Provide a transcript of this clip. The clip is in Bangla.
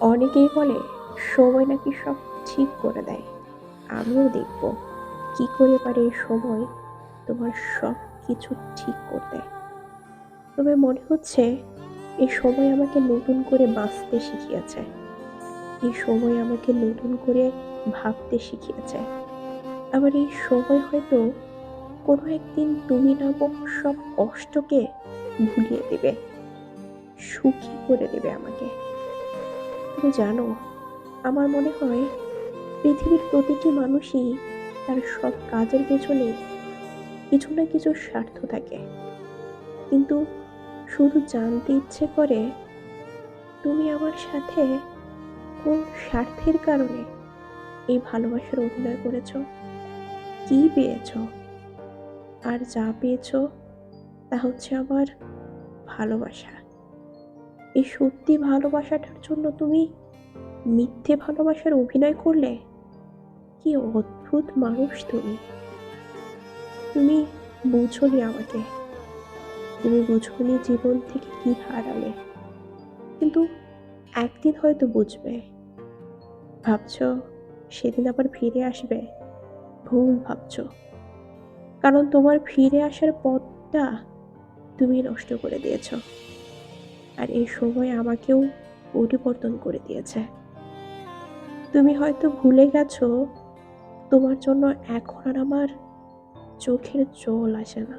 অনেকেই বলে, সময় নাকি সব ঠিক করে দেয়। আমিও দেখব কি করে পারে সময় তোমার সব কিছু ঠিক করতে। তবে মনে হচ্ছে, এই সময় আমাকে নতুন করে বাঁচতে শিখিয়েছে। এই সময় আমাকে নতুন করে ভাবতে শিখিয়েছে। আবার এই সময় হয়তো কোনো একদিন তুমি নামক সব কষ্টকে ভুলিয়ে দেবে, সুখী করে দেবে আমাকে। তুমি জানো, আমার মনে হয় পৃথিবীর প্রতিটি মানুষই তার সব কাজের পেছনে কিছু না কিছু স্বার্থ থাকে। কিন্তু শুধু জানতে ইচ্ছে করে তুমি আমার সাথে কোন স্বার্থের কারণে এই ভালোবাসার অভিনয় করেছ? কি পেয়েছ? আর যা পেয়েছ তা হচ্ছে আমার ভালোবাসা। এই সত্যি ভালোবাসাটার জন্য তুমি মিথ্যে ভালোবাসার অভিনয় করলে? কি অদ্ভুত মানুষ তুমি। তুমি বুঝোনি আমাকে। তুমি বুঝোনি জীবন থেকে কি হারালে কিন্তু একদিন হয়তো বুঝবে। ভাবছ সেদিন আবার ফিরে আসবে? ভুল ভাবছ। কারণ তোমার ফিরে আসার পথটা তুমি নষ্ট করে দিয়েছ। আর এই সময় আমাকেও পরিবর্তন করে দিয়েছে। তুমি হয়তো ভুলে গেছো, তোমার জন্য এখন আর আমার চোখের জল আসে না।